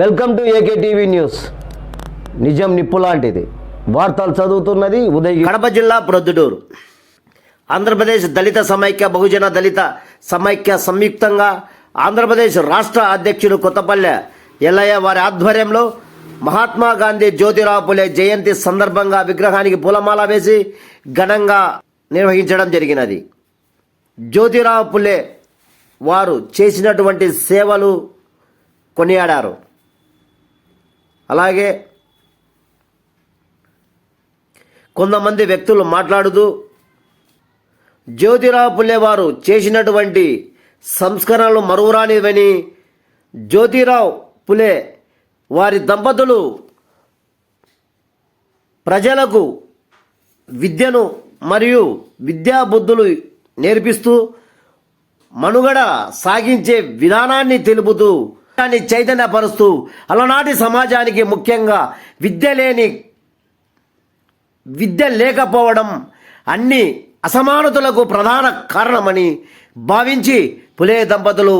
Welcome to AK TV news. నిజం నిప్పు లాంటిది. వార్తలు చదువుతున్నది ఉదయ కడప జిల్లా ప్రొద్దుటూరు. ఆంధ్రప్రదేశ్ దళిత సమైక్య బహుజన దళిత సమైక్య సంయుక్తంగా ఆంధ్రప్రదేశ్ రాష్ట్ర అధ్యక్షుడు కొత్తపల్లె ఎల్లయ్య వారి ఆధ్వర్యంలో మహాత్మా గాంధీ జ్యోతిరావు పులే జయంతి సందర్భంగా విగ్రహానికి పూలమాల వేసి ఘనంగా నిర్వహించడం జరిగినది. జ్యోతిరావు పులే వారు చేసినటువంటి సేవలు కొనియాడారు. అలాగే కొంతమంది వ్యక్తులు మాట్లాడుతూ జ్యోతిరావు పుల్లేవారు చేసినటువంటి సంస్కరణలు మరువురానివని జ్యోతిరావు పులే వారి దంపతులు ప్రజలకు విద్యను మరియు విద్యాబుద్ధులు నేర్పిస్తూ మనుగడ సాగించే విధానాన్ని తెలుపుతూ దాన్ని చైతన్యపరుస్తూ అలనాటి సమాజానికి ముఖ్యంగా విద్య లేని విద్య లేకపోవడం అన్ని అసమానతలకు ప్రధాన కారణమని భావించి పులే దంపతులు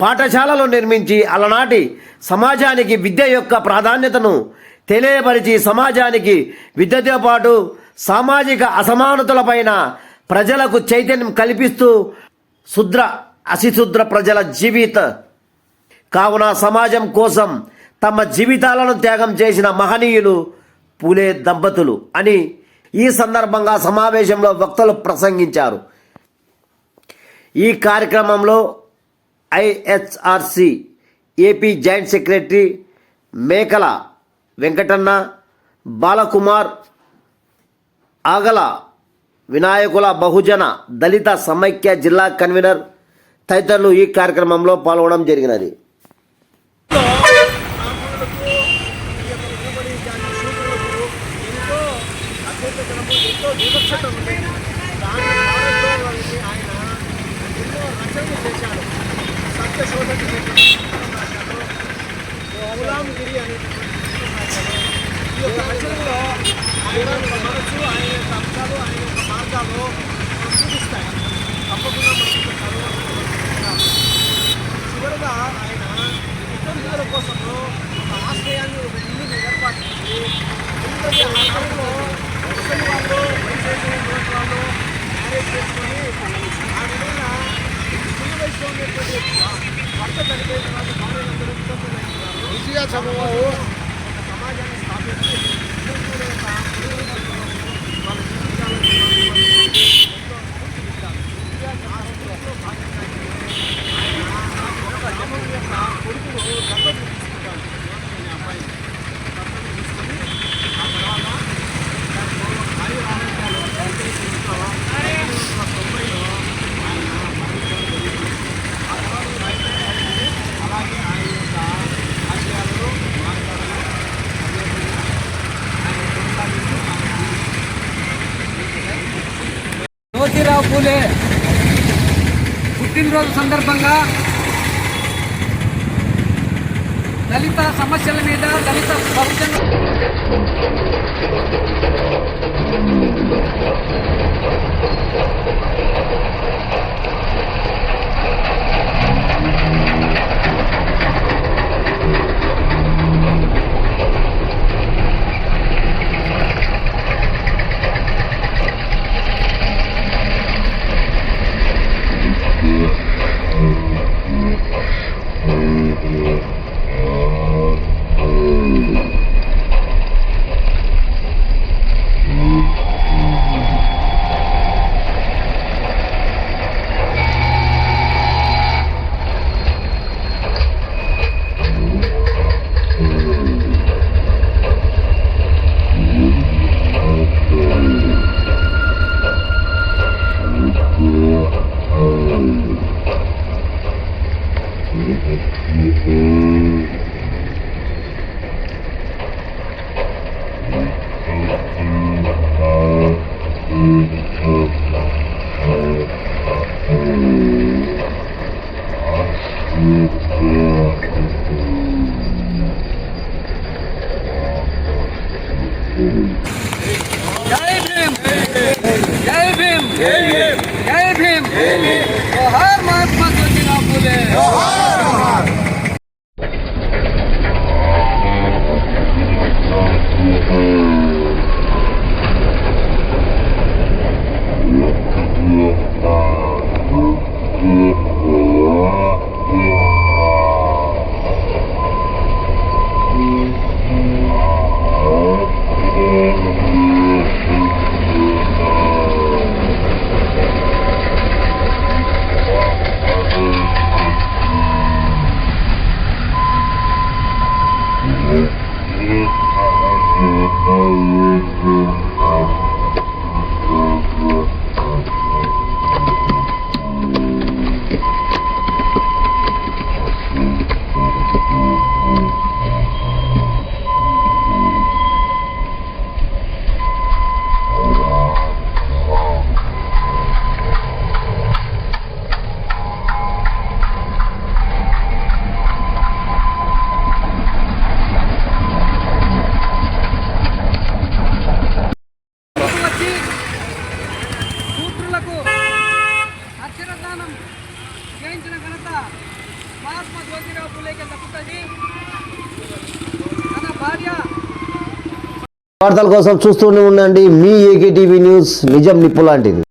పాఠశాలలు నిర్మించి అలనాటి సమాజానికి విద్య యొక్క ప్రాధాన్యతను తెలియపరిచి సమాజానికి విద్యతో పాటు సామాజిక అసమానతలపైన ప్రజలకు చైతన్యం కల్పిస్తూ శుద్ర అశిశుద్ర ప్రజల జీవిత కావున సమాజం కోసం తమ జీవితాలను త్యాగం చేసిన మహనీయులు పూలే దంపతులు అని ఈ సందర్భంగా సమావేశంలో వక్తలు ప్రసంగించారు. ఈ కార్యక్రమంలో ఐహెచ్ఆర్సి ఏపీ జాయింట్ సెక్రటరీ మేకల వెంకటన్న బాలకుమార్ ఆగల వినాయకుల బహుజన దళిత సమైక్య జిల్లా కన్వీనర్ తదితరులు ఈ కార్యక్రమంలో పాల్గొనడం జరిగినది. ఎంతో అభ్యంతరము ఎంతో వివక్షత ఉంది దాని భారతదేశానికి ఆయన ఎన్నో రచనలు చేశాడు సత్యశోధన రాశాడు గులాంగిరి అనేటువంటి ఈ యొక్క రచనలో ఆయన యొక్క మనసు ఆయన యొక్క అంశాలు ఆయన యొక్క మార్గాలు మనకు తప్పకుండా essa mão a outra. Jyotirao Phule పుట్టినరోజు సందర్భంగా దళిత సమస్యల మీద దళిత బహుజన you. Oh, my God. జయించిన ఘనత మహాత్మా జ్యోతిరావు పూలేకి దక్కుతుంది తన భార్య వార్తల కోసం చూస్తూనే ఉండండి. మీ ఏకే టీవీ న్యూస్ నిజం నిప్పు లాంటిది.